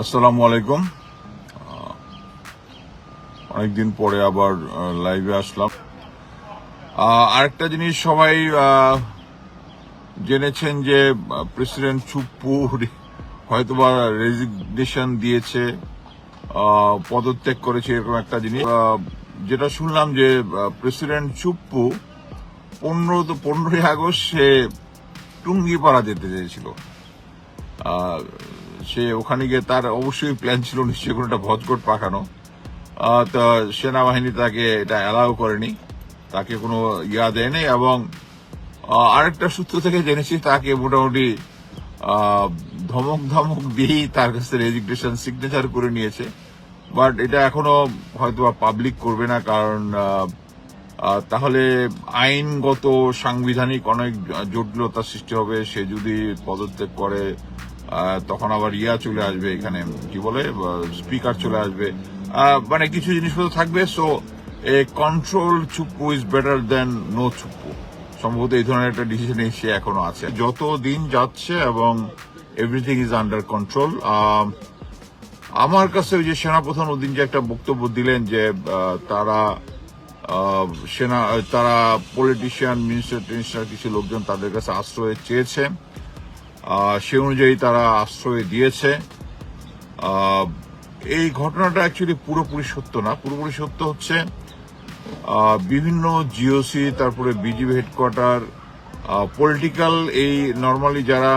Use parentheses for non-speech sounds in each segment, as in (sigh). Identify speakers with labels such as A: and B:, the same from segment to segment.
A: আসসালামু আলাইকুম। অনেকদিন পরে আবার লাইভে আসলাম। আরেকটা জিনিস সবাই জেনেছেন যে প্রেসিডেন্ট চুপ্পু, হয়তোবা রেজিগনেশন দিয়েছে পদত্যাগ করেছে, এরকম একটা জিনিস। যেটা শুনলাম যে প্রেসিডেন্ট চুপ্পু পনেরো তো পনেরোই আগস্ট সে টুঙ্গিপাড়া যেতে চেয়েছিল। সে ওখানে গিয়ে তার অবশ্যই প্ল্যান ছিল নিশ্চয়ই কোনো একটা ভজকট আহ, তো সেনাবাহিনী তাকে এটা অ্যালাউ করেনি। তাকে কোনো ইয়া দেয়নি এবং আরেকটা সূত্র থেকে জেনেছি তাকে মোটামুটি ধমক ধমক দিয়েই তার কাছে রেজিগনেশন সিগনেচার করে নিয়েছে। বাট এটা এখনও হয়তো পাবলিক করবে না কারণ তাহলে আইনগত সাংবিধানিক অনেক জটিলতার সৃষ্টি হবে। সে যদি পদত্যাগ করে তখন আবার ইয়া চলে আসবে এখানে, কি বলে স্পিকার চলে আসবে। মানে কিছু জিনিসপত্র থাকবে so a control Chuppu is better than no Chuppu. সম্ভবত এই ধরনের একটা ডিসিশন সে এখনও আছে। যত দিন যাচ্ছে এবং এভরিথিং ইজ আন্ডার কন্ট্রোল আমার কাছে ওই যে সেনাপ্রধান ওদিন যে একটা বক্তব্য দিলেন যে তারা সেনা, তারা পলিটিশিয়ান মিনিস্টার টিনিস্টার কিছু লোকজন তাদের কাছে আশ্রয় চেয়েছে। সে অনুযায়ী তারা আশ্রয় দিয়েছে। এই ঘটনাটা অ্যাকচুয়ালি পুরোপুরি সত্য না। পুরোপুরি সত্য হচ্ছে বিভিন্ন জিওসি তারপরে বিজিবি হেডকোয়ার্টার পলিটিক্যাল এই নর্মালি যারা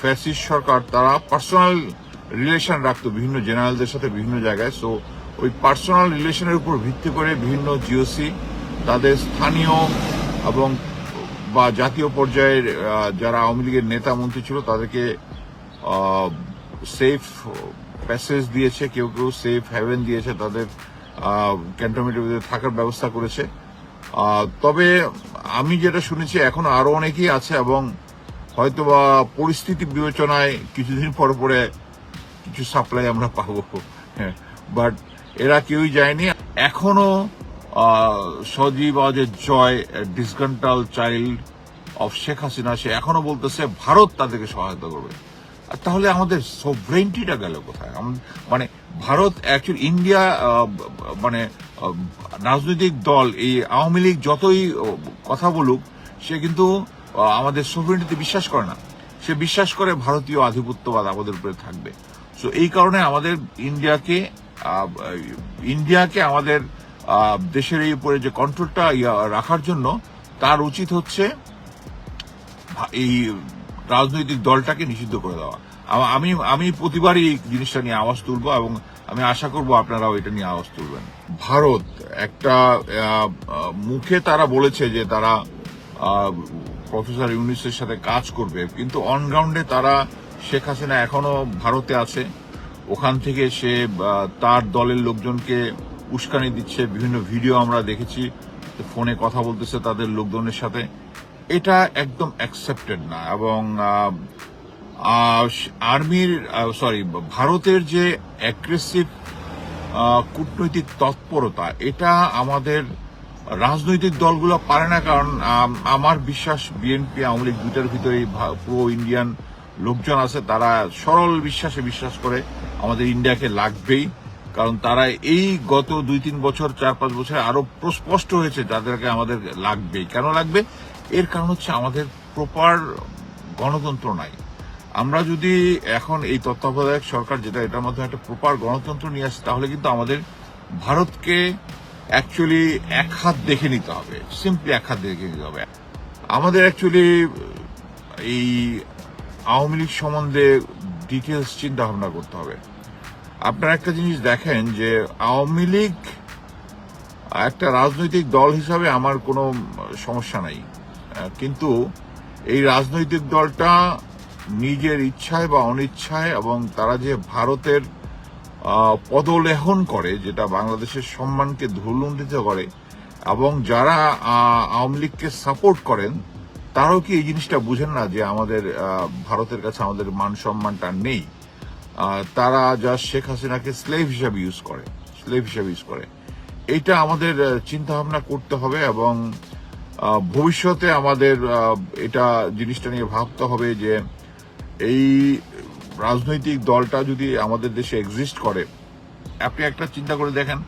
A: ফ্যাসিস্ট সরকার, তারা পার্সোনাল রিলেশন রাখতো বিভিন্ন জেনারেলদের সাথে বিভিন্ন জায়গায়। সো ওই পার্সোনাল রিলেশনের উপর ভিত্তি করে বিভিন্ন জিওসি তাদের স্থানীয় এবং বা জাতীয় পর্যায়ের যারা আওয়ামী লীগের নেতা মন্ত্রী ছিল তাদেরকে সেফ প্যাসেজ দিয়েছে কেউ কেউ সেফ হ্যাভেন দিয়েছে তাদের ক্যান্টনমেন্টের ভিতরে থাকার ব্যবস্থা করেছে। তবে আমি যেটা শুনেছি এখনও আরও অনেকেই আছে এবং হয়তোবা পরিস্থিতি বিবেচনায় কিছুদিন পর পরে কিছু সাপ্লাই আমরা পাবো। হ্যাঁ বাট এরা কেউই যায়নি। এখনও আহ, Sajeeb Wazed Joy descendant child of Sheikh Hasina সে এখনও বলতেছে, ভারত তাদেরকে সহায়তা করবে। তাহলে আমাদের সোভরেন্টিটা গেল কোথায়? মানে ভারত অ্যাকচুয়ালি ইন্ডিয়া মানে রাজনৈতিক দল, এই আওয়ামী লীগ যতই কথা বলুক, সে কিন্তু আমাদের সোভরেন্টিতে বিশ্বাস করে না। সে বিশ্বাস করে ভারতীয় আধিপত্যবাদ আমাদের উপরে থাকবে। সো এই কারণে আমাদের ইন্ডিয়াকে ইন্ডিয়াকে আমাদের দেশের এই উপরে যে কন্ট্রোলটা রাখার জন্য, তার উচিত হচ্ছে এই রাজনৈতিক দলটাকে নিষিদ্ধ করে দেওয়া। আমি আমি প্রতিবারই এই জিনিসটা নিয়ে আওয়াজ তুলবো এবং আমি আশা করব আপনারাও এটা নিয়ে আওয়াজ তুলবেন। ভারত একটা মুখে তারা বলেছে যে তারা প্রফেসর ইউনিসের সাথে কাজ করবে, কিন্তু অন গ্রাউন্ডে তারা শেখ হাসিনা এখনও ভারতে আছে। ওখান থেকে সে তার দলের লোকজনকে উস্কানি দিচ্ছে, বিভিন্ন ভিডিও আমরা দেখেছি ফোনে কথা বলতেছে তাদের লোকজনের সাথে। এটা একদম অ্যাকসেপ্টেড না, এবং আর্মির সরি ভারতের যে অ্যাগ্রেসিভ কূটনৈতিক তৎপরতা, এটা আমাদের রাজনৈতিক দলগুলো পারে না, কারণ আমার বিশ্বাস বিএনপি আওয়ামী লীগ দুইটার ভিতরে প্রো ইন্ডিয়ান লোকজন আছে, তারা সরল বিশ্বাসে বিশ্বাস করে আমাদের ইন্ডিয়াকে লাগবেই। কারণ তারা এই গত দুই তিন বছর, চার পাঁচ বছরে আরও স্পষ্ট হয়েছে যাদেরকে আমাদের লাগবেই। কেন লাগবে? এর কারণ হচ্ছে আমাদের প্রপার গণতন্ত্র নাই। আমরা যদি এখন এই তত্ত্বাবধায়ক সরকার, যেটা এটার মাধ্যমে একটা প্রপার গণতন্ত্র নিয়ে আসে, তাহলে কিন্তু আমাদের ভারতকে অ্যাকচুয়ালি এক হাত দেখে নিতে হবে। সিম্পলি এক হাত দেখে নিতে হবে। আমাদের অ্যাকচুয়ালি এই আওয়ামী লীগ সম্বন্ধে ডিটেলস চিন্তা ভাবনা করতে হবে। আপনারা একটা জিনিস দেখেন যে আওয়ামী লীগ একটা রাজনৈতিক দল হিসাবে আমার কোনো সমস্যা নাই। কিন্তু এই রাজনৈতিক দলটা নিজের ইচ্ছায় বা অনিচ্ছায় এবং তারা যে ভারতের পদলেহন করে, যেটা বাংলাদেশের সম্মানকে ধুলুণ্ঠিত করে এবং যারা আওয়ামী লীগকে সাপোর্ট করেন, তারাও কি এই জিনিসটা বুঝেন না যে আমাদের ভারতের কাছে আমাদের মান সম্মানটা নেই? তারা যা শেখ হাসিনাকে স্লেভ হিসাবে ইউজ করে স্লেভ হিসাবে ইউজ করে। এইটা আমাদের চিন্তা ভাবনা করতে হবে এবং ভবিষ্যতে আমাদের এটা জিনিসটা নিয়ে ভাবতে হবে যে এই রাজনৈতিক দলটা যদি আমাদের দেশে এক্সিস্ট করে, আপনি একটা চিন্তা করে দেখেন,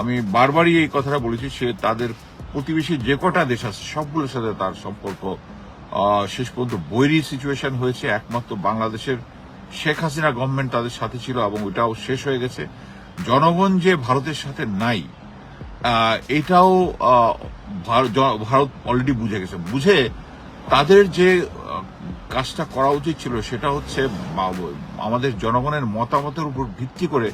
A: আমি বারবারই এই কথাটা বলেছি, সে তাদের প্রতিবেশী যে কটা দেশ আছে, সবগুলোর সাথে তার সম্পর্ক শেষ পর্যন্ত বৈরী সিচুয়েশন হয়েছে। একমাত্র বাংলাদেশের শেখ হাসিনা গভর্নমেন্ট তাদের সাথে ছিল এবং ওইটাও শেষ হয়ে গেছে। জনগণ যে ভারতের সাথে নাই এটাও ভারত অলরেডি বুঝে গেছে। বুঝে তাদের যে কাজটা করা উচিত ছিল সেটা হচ্ছে আমাদের জনগণের মতামতের উপর ভিত্তি করে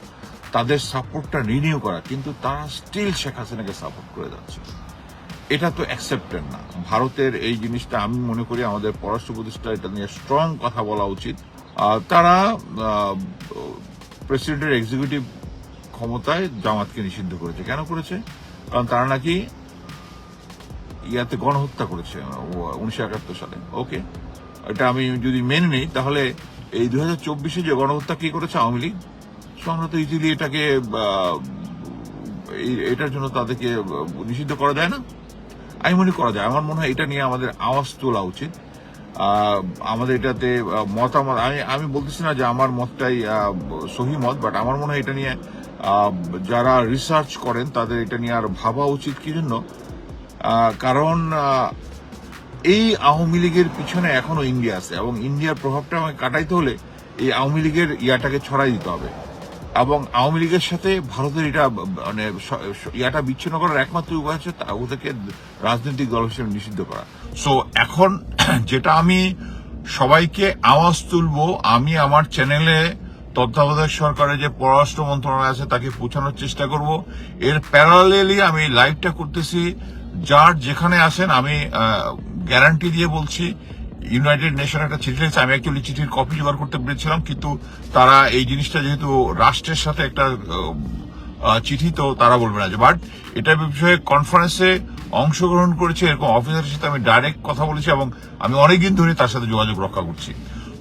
A: তাদের সাপোর্টটা রিনিউ করা। কিন্তু তারা স্টিল শেখ হাসিনাকে সাপোর্ট করে যাচ্ছে। এটা তো অ্যাকসেপ্টেড না। ভারতের এই জিনিসটা আমি মনে করি আমাদের পররাষ্ট্র প্রতিষ্ঠা এটা নিয়ে স্ট্রং কথা বলা উচিত। তারা প্রেসিডেন্টের এক্সিকিউটিভ ক্ষমতায় জামাতকে নিষিদ্ধ করেছে। কেন করেছে? কারণ তারা নাকি ইয়াতে গণহত্যা করেছে উনিশশো একাত্তর সালে। ওকে, এটা আমি যদি মেনে নিই, তাহলে এই দুই হাজার চব্বিশে যে গণহত্যা কি করেছে আওয়ামী লীগ? সো আমরা তো ইজিলি এটাকে এটার জন্য তাদেরকে, নিষিদ্ধ করা যায় না? আমি মনে করা যায়, আমার মনে হয় এটা নিয়ে আমাদের আওয়াজ তোলা উচিত। আমাদের এটাতে মতামত, আমি আমি বলতেছি না যে আমার মতটাই সহি মত বাট আমার মনে হয় এটা নিয়ে যারা রিসার্চ করেন, তাদের এটা নিয়ে আর ভাবা উচিত কি জন্য? কারণ এই আওয়ামী লীগের পিছনে এখনও ইন্ডিয়া আছে, এবং ইন্ডিয়ার প্রভাবটা আমাকে কাটাইতে হলে এই আওয়ামী লীগের ইয়াটাকে ছড়াই দিতে হবে। এবং আওয়ামী লীগের সাথে ভারতের এটা মানে ইয়াটা বিচ্ছিন্ন করার একমাত্র উপায় হচ্ছে ওদেরকে রাজনৈতিক দল হিসেবে নিষিদ্ধ করা। সো এখন (coughs) যেটা আমি সবাইকে আওয়াজ তুলবো, আমি আমার চ্যানেলে তত্ত্বাবধায়ক সরকারের যে পররাষ্ট্র মন্ত্রণালয় আছে তাকে পৌঁছানোর চেষ্টা করব। এর প্যারালেলি আমি লাইভটা করতেছি। যার যেখানে আসেন আমি গ্যারান্টি দিয়ে বলছি ইউনাইটেড নেশন একটা চিঠি লিখেছে। আমি অ্যাকচুয়ালি চিঠির কপি জোগাড় করতে পেরেছিলাম, কিন্তু তারা এই জিনিসটা যেহেতু রাষ্ট্রের সাথে একটা চিঠি, তো তারা বলবে না। বাট এটা বিষয়ে কনফারেন্সে অংশগ্রহণ করেছে, এরকম অফিসারের সাথে আমি ডাইরেক্ট কথা বলেছি এবং আমি অনেকদিন ধরে তার সাথে যোগাযোগ রক্ষা করছি।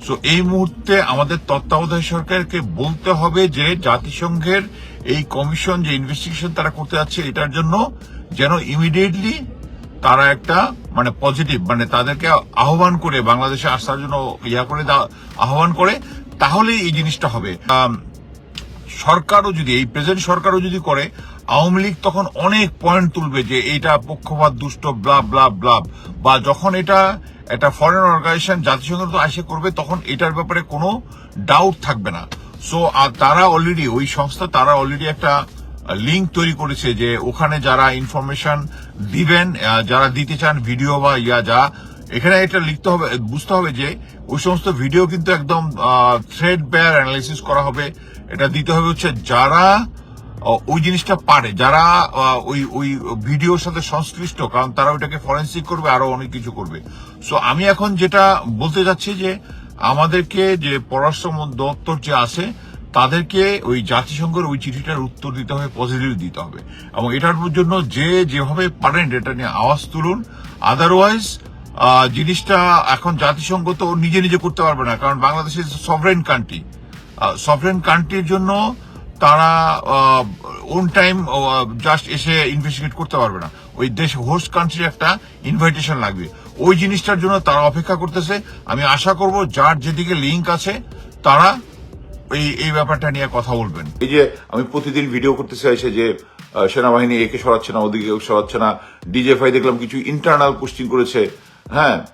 A: সো এই মুহূর্তে আমাদের তত্ত্বাবধায়ক সরকারকে বলতে হবে যে, জাতিসংঘের এই কমিশন যে ইনভেস্টিগেশন তারা করতে যাচ্ছে, এটার জন্য যেন ইমিডিয়েটলি তারা একটা মানে পজিটিভ মানে তাদেরকে আহ্বান করে, বাংলাদেশে আসার জন্য ইয়া করে আহ্বান করে তাহলে এই জিনিসটা হবে। সরকারও যদি, এই প্রেজেন্ট সরকারও যদি করে আওয়ামী লীগ তখন অনেক পয়েন্ট তুলবে যে এটা পক্ষপাত, দুষ্ট ব্লাব ব্লাব ব্লাব বা যখন এটা, একটা ফরেন অর্গানাইজেশন জাতিসংঘ তো আসে করবে, তখন এটার ব্যাপারে কোনো ডাউট থাকবে না। সো আর তারা অলরেডি ওই সংস্থা তারা অলরেডি একটা লিঙ্ক তৈরি করেছে যে ওখানে যারা ইনফরমেশন দিবেন যারা দিতে চান ভিডিও বা ইয়া, যা, এখানে এটা লিখতে হবে, বুঝতে হবে যে ওই সমস্ত ভিডিও কিন্তু একদম থ্রেড বেয়ার অ্যানালিসিস করা হবে। এটা দিতে হবে হচ্ছে যারা ওই জিনিসটা পারে। যারা ওই ওই ভিডিওর সাথে সংশ্লিষ্ট, কারণ তারা ওইটাকে ফরেন্সিক করবে, আরও অনেক কিছু করবে। সো আমি এখন যেটা বলতে যাচ্ছি যে, আমাদেরকে যে পররাষ্ট্র দপ্তর যে আছে, তাদেরকে ওই জাতিসংঘের ওই চিঠিটার উত্তর দিতে হবে পজিটিভ দিতে হবে। এবং এটার জন্য যে যেভাবে পারেন, এটা নিয়ে আওয়াজ তুলুন। আদারওয়াইজ জিনিসটা এখন জাতিসংঘ তো নিজে নিজে করতে পারবে না, কারণ Bangladesh is sovereign country sovereign কান্ট্রির জন্য তারা ওন টাইম জাস্ট এসে ইনভেস্টিগেট করতে পারবে না। ওই দেশ হোস্ট কান্ট্রির একটা ইনভাইটেশন লাগবে। ওই জিনিসটার জন্য তারা অপেক্ষা করতেছে। আমি আশা করব যার যেদিকে লিঙ্ক আছে, তারা এই এই ব্যাপারটা নিয়ে কথা বলবেন। এই যে আমি প্রতিদিন ভিডিও করতে চাইছে যে সেনাবাহিনী একে সরাচ্ছে না, ওদিকে সরাচ্ছে না। ডিজেফাই দেখলাম কিছু ইন্টারনাল পোস্টিং করেছে। হ্যাঁ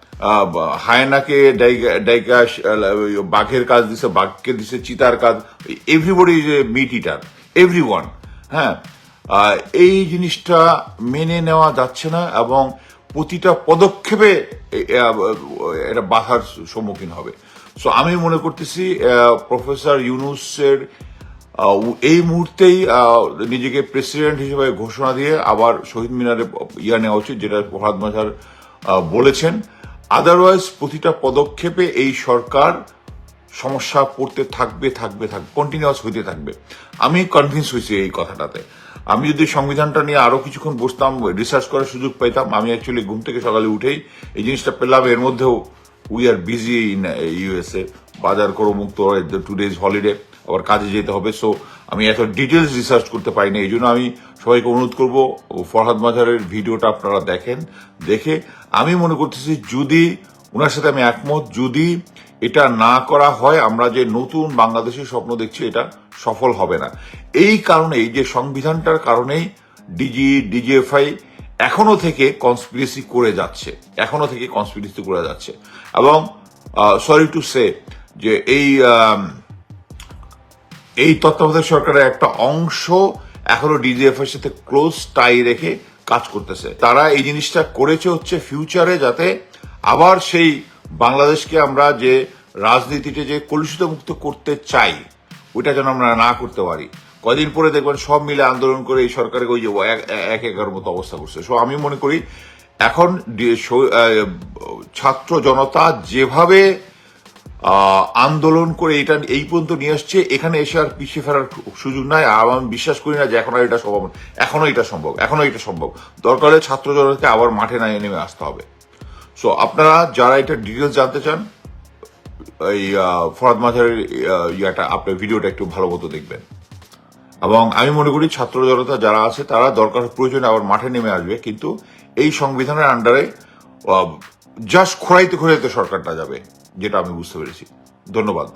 A: হায়নাকে ডাইকা- বাঘের কাজ দিছে, বাঘকে দিছে চিতার কাজ এভরিবডি মিট ইটার এভরি হ্যাঁ এই জিনিসটা মেনে নেওয়া যাচ্ছে না এবং প্রতিটা পদক্ষেপে, এ- এ- এটা বাধার সম্মুখীন হবে। সো আমি মনে করতেছি প্রফেসর ইউনুসের এই মুহূর্তেই নিজেকে প্রেসিডেন্ট হিসেবে ঘোষণা দিয়ে আবার শহীদ মিনারে ইয়া নেওয়া উচিত, যেটা প্রহাদ মাঝার বলেছেন আদারওয়াইজ প্রতিটা পদক্ষেপে এই সরকার সমস্যা পড়তে থাকবে থাকবে থাকবে কন্টিনিউয়াস হইতে থাকবে। আমি কনভিন্স হয়েছি এই কথাটাতে। আমি যদি সংবিধানটা নিয়ে আরও কিছুক্ষণ বসতাম রিসার্চ করার সুযোগ পাইতাম, আমি অ্যাকচুয়ালি ঘুম থেকে সকালে উঠেই এই জিনিসটা পেলাম। এর মধ্যেও we are busy in USA বাজার করো, মুক্ত টু ডেজ হলিডে আবার কাজে যেতে হবে। সো আমি এত ডিটেলস রিসার্চ করতে পারিনি, এই জন্য আমি সবাইকে অনুরোধ করব ফরহাদ মাজারের ভিডিওটা আপনারা দেখেন, দেখে আমি মনে করতেছি যদি ওনার সাথে আমি একমত, যদি এটা না করা হয়, আমরা যে নতুন বাংলাদেশের স্বপ্ন দেখছি, এটা সফল হবে না। এই কারণেই, যে সংবিধানটার কারণেই ডিজি, ডিজিএফআই এখনও থেকে কনস্পিরেসি করে যাচ্ছে, এখনও থেকে কনস্পিরেসি করে যাচ্ছে। এবং সরি টু সে যে এই এই তত্ত্বাবধায়ক সরকারের একটা অংশ এখনও ডিজিএফ এর সাথে ক্লোজ টাই রেখে কাজ করতেছে। তারা এই জিনিসটা করেছে হচ্ছে ফিউচারে যাতে আবার সেই বাংলাদেশকে আমরা যে রাজনীতিতে যে কলুষিত মুক্ত করতে চাই, ওইটা যেন আমরা না করতে পারি। কদিন পরে দেখবেন সব মিলে আন্দোলন করে এই সরকারকে ওই যে এক- এক এগারোর মতো অবস্থা করছে। সো আমি মনে করি এখন ছাত্র জনতা যেভাবে আন্দোলন করে এটা এই পর্যন্ত নিয়ে আসছে। এখানে এসে আর পিছিয়ে ফেরার সুযোগ নাই। আর আমি বিশ্বাস করি না যে এখন আর এটা সম্ভব এখনও এটা সম্ভব, এখনও এটা সম্ভব। দরকার হলে ছাত্র জনতাকে আবার মাঠে না নেমে আসতে হবে। সো আপনারা যারা এটা ডিটেলস জানতে চান, এই ফরাদ মাঝারের ইয়াটা, আপনার ভিডিওটা একটু ভালো মতো দেখবেন। এবং আমি মনে করি ছাত্র জনতা যারা আছে, তারা দরকার প্রয়োজনে আবার মাঠে নেমে আসবে। কিন্তু এই সংবিধানের আন্ডারে জাস্ট খোরাইতে খোরাইতে সরকারটা যাবে। যেটা আমি বুঝতে পেরেছি। ধন্যবাদ।